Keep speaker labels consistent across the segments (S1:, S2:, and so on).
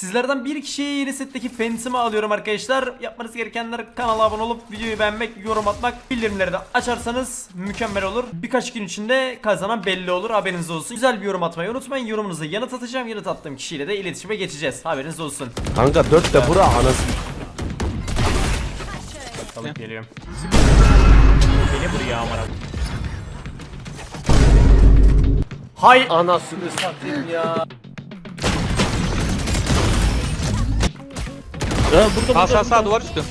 S1: Sizlerden bir kişiye yeni setteki Phantom'ı alıyorum arkadaşlar. Yapmanız gerekenler kanala abone olup videoyu beğenmek, yorum atmak, bildirimleri de açarsanız mükemmel olur. Birkaç gün içinde kazanan belli olur haberiniz olsun. Güzel bir yorum atmayı unutmayın. Yorumunuza yanıt atacağım. Yanıt attığım kişiyle de iletişime geçeceğiz. Haberiniz olsun.
S2: Kanka 4 de bura anası.
S1: Alıp geliyorum. Beni buraya amına. Hay
S2: Anasını satayım ya. Ya burada
S3: Sağ sağ sağ duvar üstü.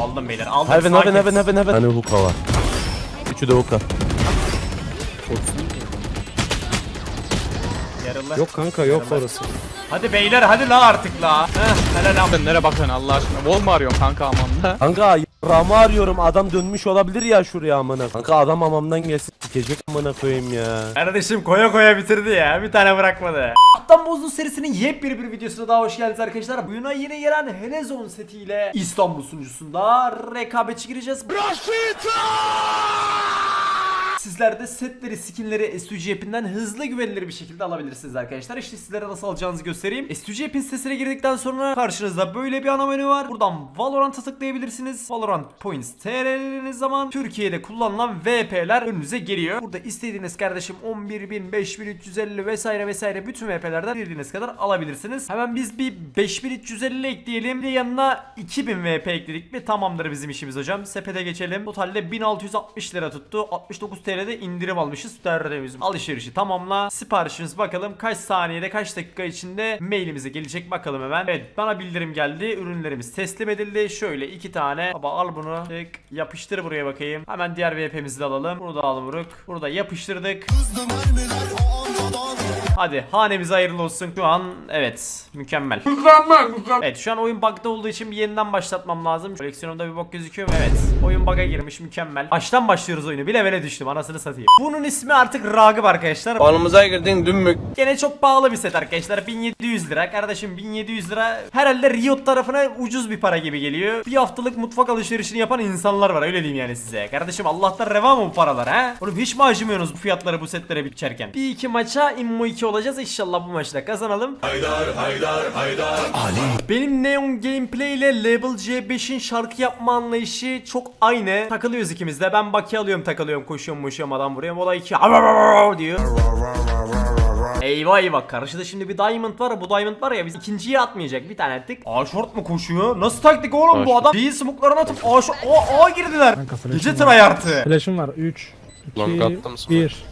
S1: aldım beyler. Aldım.
S2: Heaven heaven heaven heaven heaven. Hani hookah var. Üçü de hookah. Yok kanka yok orası.
S1: Hadi beyler hadi la artık la. Heh, helal.
S3: Sen nereye bakıyorsun Allah aşkına? Wall mu arıyorsun kanka amanda?
S2: Kanka Ramı arıyorum adam dönmüş olabilir ya şuraya amına. Kanka adam hamamdan gelsin sikecek amına koyayım ya.
S1: Kardeşim koya koya bitirdi ya. Bir tane bırakmadı. Attan Bozdu serisinin yepyeni bir videosuna daha hoş geldiniz arkadaşlar. Bugüne yeni gelen Helezon setiyle İstanbul sunucusunda rekabetçi gireceğiz. Sizler de setleri, skinleri SUG app'inden hızlı güvenilir bir şekilde alabilirsiniz arkadaşlar. İşte sizlere nasıl alacağınızı göstereyim. SUG app'in sitesine girdikten sonra karşınızda böyle bir ana menü var. Buradan Valorant'a tıklayabilirsiniz. Valorant Points TR'leriniz zaman Türkiye'de kullanılan VP'ler önünüze geliyor. Burada istediğiniz kardeşim 11.000, 5.350 vesaire vesaire bütün VP'lerden dilediğiniz kadar alabilirsiniz. Hemen biz bir 5350 ekleyelim. Bir yanına 2000 VP ekledik mi tamamdır bizim işimiz hocam. Sepete geçelim. Totalde 1660 lira tuttu. 69 TL'de indirim almışız. Tertemiz. Alışverişi tamamla. Siparişimiz bakalım kaç saniyede kaç dakika içinde mailimize gelecek bakalım hemen. Evet bana bildirim geldi. Ürünlerimiz teslim edildi. Şöyle iki tane. Baba al bunu. Tık. Yapıştır buraya bakayım. Hemen diğer VP'mizi de alalım. Bunu da alalım Uruk. Bunu da yapıştırdık. Hadi hanemize hayırlı olsun. Şu an evet mükemmel. Evet şu an oyun bug'da olduğu için bir yeniden başlatmam lazım. Koleksiyonumda bir bok gözüküyor mu? Evet. Oyun bug'a girmiş mükemmel. Baştan başlıyoruz oyunu. Bile bile düştüm anasını satayım. Bunun ismi artık Ragıp arkadaşlar.
S2: Konumuza girdin dün mü?
S1: Gene çok pahalı bir set arkadaşlar. 1700 lira. Kardeşim 1700 lira. Herhalde Riot tarafına ucuz bir para gibi geliyor. Bir haftalık mutfak alışverişini yapan insanlar var. Öyle diyeyim yani size. Kardeşim Allah'tan reva mı bu paralar ha? Oğlum hiç mi acımıyorsunuz bu fiyatları bu setlere biçerken? Bir iki maça immo 2 olacağız. İnşallah bu maçta kazanalım. Benim Neon Gameplay ile Level C5'in şarkı yapma anlayışı çok aynı. Takılıyoruz ikimiz de. Ben baki alıyorum takılıyorum koşuyorum koşuyorum adam vuruyorum. O da iki diyor. Eyvah eyvah karşıda şimdi bir diamond var bu diamond var ya biz ikinciyi atmayacak bir tane attık. A short mu koşuyor? Nasıl taktik oğlum bu adam? Değil smoke'larını atıp A short A, A girdiler. Gece tryhard'ı.
S4: Flash'ım var 3
S2: Long
S4: 2
S2: attım sana.
S4: 1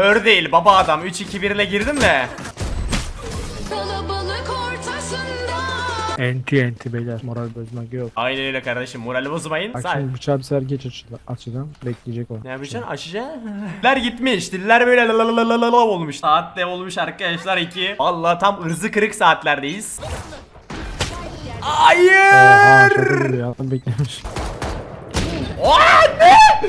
S1: Ör değil baba adam 3-2-1 ile girdim
S5: ortasında
S4: Enti enti beyler moral bozmak yok.
S1: Aynen öyle kardeşim morali bozmayın.
S4: Bak
S1: Say.
S4: şimdi bıçağı bir sefer geç açıdan, açıdan bekleyecek o.
S1: Ne yapacaksın? Açacaksın. Diller gitmiş. Diller böyle la la la la la la olmuş. Saat de olmuş arkadaşlar 2. Vallahi tam ırzı kırık saatlerdeyiz.
S4: Oha
S1: Hayır.
S4: şaka gibi ya adam beklemiş.
S1: Aa, ne?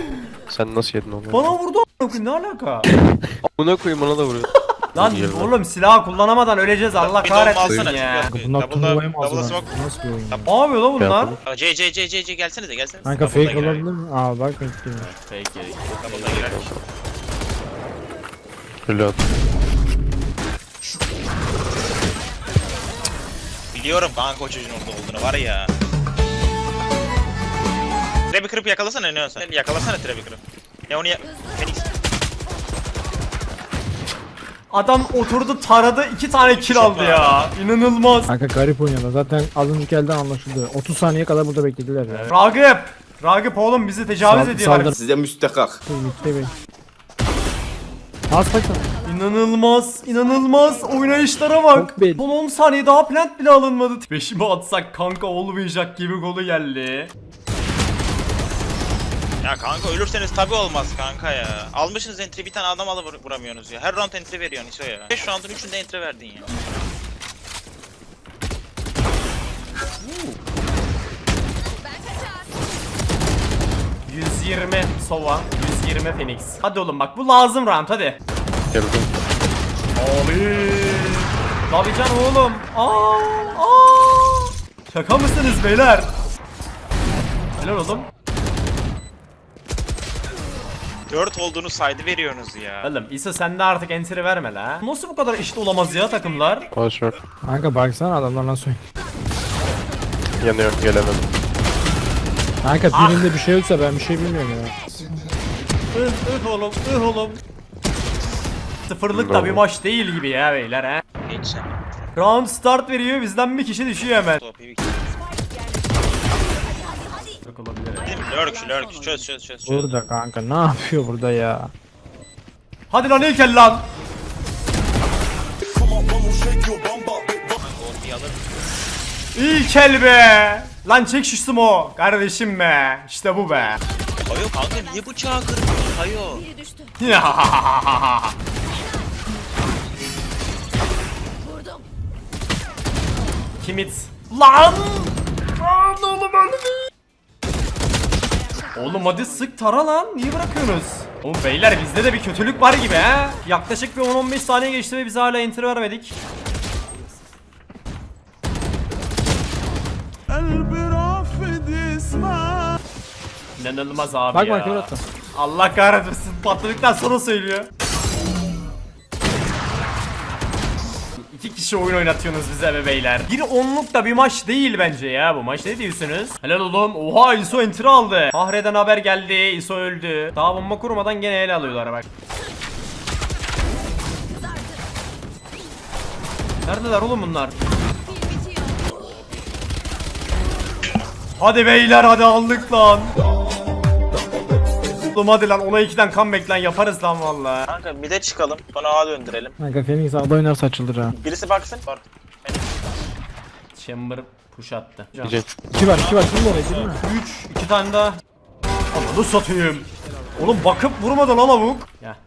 S2: Sen nasıl yedin onu?
S1: Bana vurdu a**ına ne alaka?
S2: Buna koyayım ona da vuruyor.
S1: Lan oğlum silah kullanamadan öleceğiz Allah
S6: Bir
S1: kahretsin
S6: alsana
S1: ya.
S6: çünkü.
S4: Bunlar turnuvaya mı
S6: double'da
S4: hazırlandı?
S6: smoke.
S4: Nasıl bir oyun ya?
S1: Ne yapıyor lan bunlar?
S2: Yapalım.
S6: C C C C C gelsenize gelsenize.
S4: Kanka
S6: Double'da
S4: fake
S6: girer.
S4: olabilir mi? Aa bak bekliyorum.
S1: Peki.
S6: Double'da girer.
S2: Reload.
S6: Biliyorum kanka o çocuğun orada olduğunu var ya. Trebi kırıp yakalasana ne olsa. Yakalasana Trebi kırıp. Ya onu ya... Phoenix.
S1: Adam oturdu taradı iki tane kill aldı ya. İnanılmaz.
S4: Kanka garip oynuyorlar zaten az önceki elden anlaşıldı. 30 saniye kadar burada beklediler ya.
S1: Ragıp. Ragıp oğlum bizi tecavüz
S4: Sal-
S1: ediyorlar.
S4: saldır.
S7: Size müstakak.
S4: Bitti be. Az bak
S1: İnanılmaz, inanılmaz oynayışlara bak.
S4: Çok belli.
S1: Son 10 saniye daha plant bile alınmadı. Beşimi atsak kanka olmayacak gibi golü geldi.
S6: Ya kanka ölürseniz tabi olmaz kanka ya. Almışsınız entry bir tane adam alıp vur- vuramıyorsunuz ya. Her round entry veriyorsun ISO ya. 5 roundun 3'ünde entry verdin ya.
S5: kaçar
S1: 120 Sova, 120 Phoenix. Hadi oğlum bak bu lazım round hadi.
S2: Geldim.
S1: Abi. Davican oğlum. Aa, aa. Şaka mısınız beyler? Helal oğlum.
S6: 4 olduğunu saydı veriyorsunuz ya.
S1: Oğlum İso sen de artık entry verme la. Nasıl bu kadar eşit olamaz ya takımlar?
S2: Boş ver.
S4: Kanka baksana adamlar nasıl oynuyor.
S2: Yanıyor gelemedim.
S4: Kanka birinde bir şey yoksa ben bir şey bilmiyorum ya.
S1: Ih ih oğlum ih oğlum. Sıfırlık da bir maç değil gibi ya beyler ha.
S6: Sen.
S1: Round start veriyor bizden bir kişi düşüyor hemen.
S6: Top bir
S1: Yok olabilir ya.
S6: Değil mi? Lurk, lurk. Çöz çöz çöz çöz.
S4: Burada kanka ne yapıyor burada ya?
S1: Hadi lan ilk el lan.
S6: Ultiyi alır.
S1: İlk el be. Lan çek şu smoke. Kardeşim be. İşte bu be.
S6: Kayo kanka niye bıçağı kırmıyorsun Kayo?
S5: Vurdum.
S1: Kimit. Lan. Lan oğlum öldü. Oğlum hadi sık tara lan. Niye bırakıyorsunuz? Oğlum beyler bizde de bir kötülük var gibi ha. Yaklaşık bir 10-15 saniye geçti ve biz hala enter vermedik. İnanılmaz abi
S4: Bak
S1: ya.
S4: bak kör attım.
S1: Allah kahretmesin patladıktan sonra söylüyor. İki kişi oyun oynatıyorsunuz bize be beyler. Bir onluk da bir maç değil bence ya bu maç ne diyorsunuz? Helal oğlum. Oha ISO enter aldı. Fahre'den haber geldi. ISO öldü. Daha bomba kurmadan gene ele alıyorlar bak. Neredeler oğlum bunlar? Hadi beyler hadi aldık lan. Oğlum hadi lan ona 2'den comeback lan yaparız lan valla.
S6: Kanka bir de çıkalım. Sonra A döndürelim.
S4: Kanka Phoenix ağda oynarsa açılır ha.
S6: Birisi baksın. Var.
S1: Chamber push attı.
S2: Gidecek.
S4: İki var iki var şimdi oraya mi?
S1: 3 2 tane daha. Ananı satayım. Oğlum bakıp vurmadan al lavuk. Ya.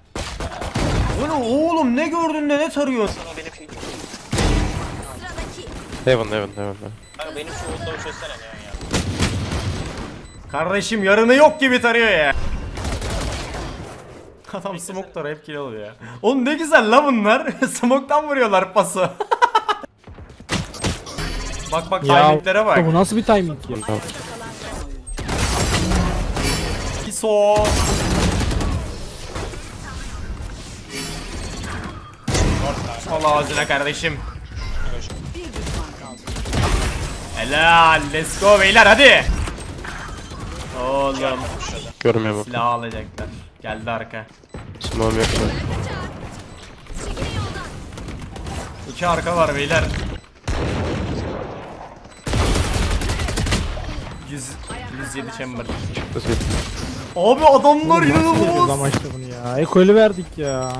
S1: Oğlum, oğlum ne gördün de ne tarıyorsun?
S6: Benim şey.
S2: Heaven heaven heaven.
S6: Kanka benim şu ultimi çözsene ya. ya.
S1: Kardeşim yarını yok gibi tarıyor ya. Adam smoke tarayıp hep kill alıyor ya. Oğlum ne güzel la bunlar. Smoke'tan vuruyorlar pası. bak bak timinglere bak.
S4: bu nasıl bir timing ya?
S1: Iso. Al ağzına kardeşim. Helal. Let's go beyler hadi. Oğlum
S2: Görmüyor bak.
S1: silah alacaklar. Geldi arka.
S2: Smoke'um yok.
S1: İki arka var beyler. 100 107 chamber.
S2: Çıktı
S1: Abi adamlar inanılmaz.
S4: ama işte bunu ya? Ekolü verdik ya.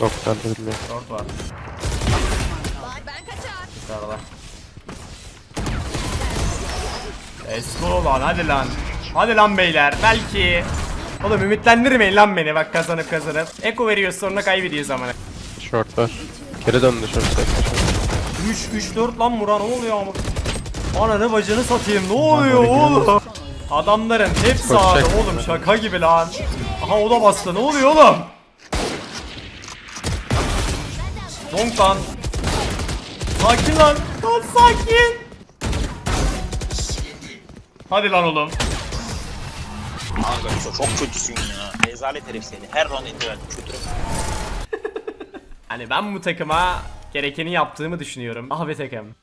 S2: Doktor bilmiyor.
S1: Short var
S5: Ben kaçar.
S1: dışarıda. Let's go lan hadi lan. Hadi lan beyler belki. Oğlum ümitlendirmeyin lan beni bak kazanıp kazanıp. Eko veriyor sonra kaybediyor zamanı.
S2: Short var. Geri döndü short set.
S1: 3 3 4 lan Murat ne oluyor ama? Ananı bacını satayım ne oluyor oğlum? Adamların hepsi
S2: Koşacak.
S1: oğlum şaka gibi lan. Aha o da bastı ne oluyor oğlum? Donk lan. Sakin lan. Lan sakin. Hadi lan oğlum.
S6: Kanka çok, çok kötüsün ya. Rezalet herif seni. Her round enter verdim. Kötü.
S1: Hani ben bu takıma gerekeni yaptığımı düşünüyorum. Ah be takım.